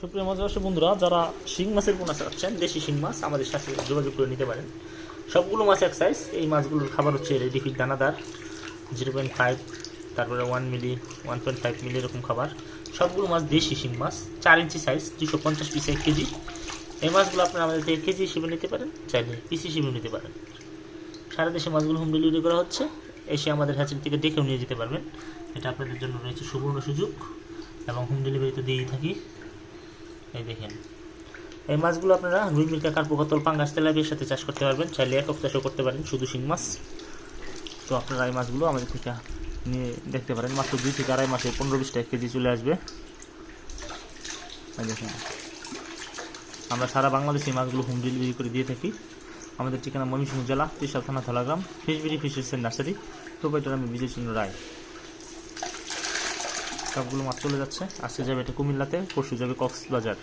সুপ্রিয় মাছ ব্যবসা বন্ধুরা, যারা শিং মাছের পোনা চাচ্ছেন, দেশি শিং মাছ, আমাদের সাথে যোগাযোগ করে নিতে পারেন। সবগুলো মাছ এক সাইজ এই মাছগুলোর খাবার হচ্ছে রেডিফিট দানাদার জিরো পয়েন্ট ফাইভ তারপরে one milli one point five milli এরকম খাবার। সবগুলো মাছ দেশি শিং মাছ, চার ইঞ্চি সাইজ দুশো পঞ্চাশ পিস এক কেজি। এই মাছগুলো আপনারা আমাদের থেকে কেজি হিসেবে নিতে পারেন, চাইলে পিস হিসেবে নিতে পারেন। সারা দেশে মাছগুলো হোম ডেলিভারি করা হচ্ছে, এসে আমাদের হ্যাচারি থেকে দেখেও নিয়ে যেতে পারবেন। এটা আপনাদের জন্য রয়েছে সুবর্ণ সুযোগ, এবং হোম ডেলিভারিতে দিয়েই থাকি। এই দেখেন। এই মাছগুলো আপনারা রুই মির্কা কার্পো কাতল পাঙ্গাস তেলাপিয়ার সাথে চাষ করতে পারবেন। চাইলে একক চাষও করতে পারেন, শুধু শিং মাছ। তো আপনারা এই মাছগুলো আমাদের থেকে নিয়ে দেখতে পারেন। মাত্র দুই থেকে আড়াই মাসে পনেরো বিশ টাকা কেজি চলে আসবে। দেখেন। আমরা সারা বাংলাদেশে মাছগুলো হোম ডেলিভারি করে দিয়ে থাকি। আমাদের ঠিকানা ময়মনসিংহ জেলা ত্রিশাল থানা, ধলাগ্রাম ফিশবিড়ি ফিশার্সের নার্সারি প্রোপাইটার আমি বিজয় চন্দ্র রায়। সবগুলো মাছ চলে যাচ্ছে। আজকে যাবে এটা কুমিল্লাতে পরশু যাবে কক্সবাজার।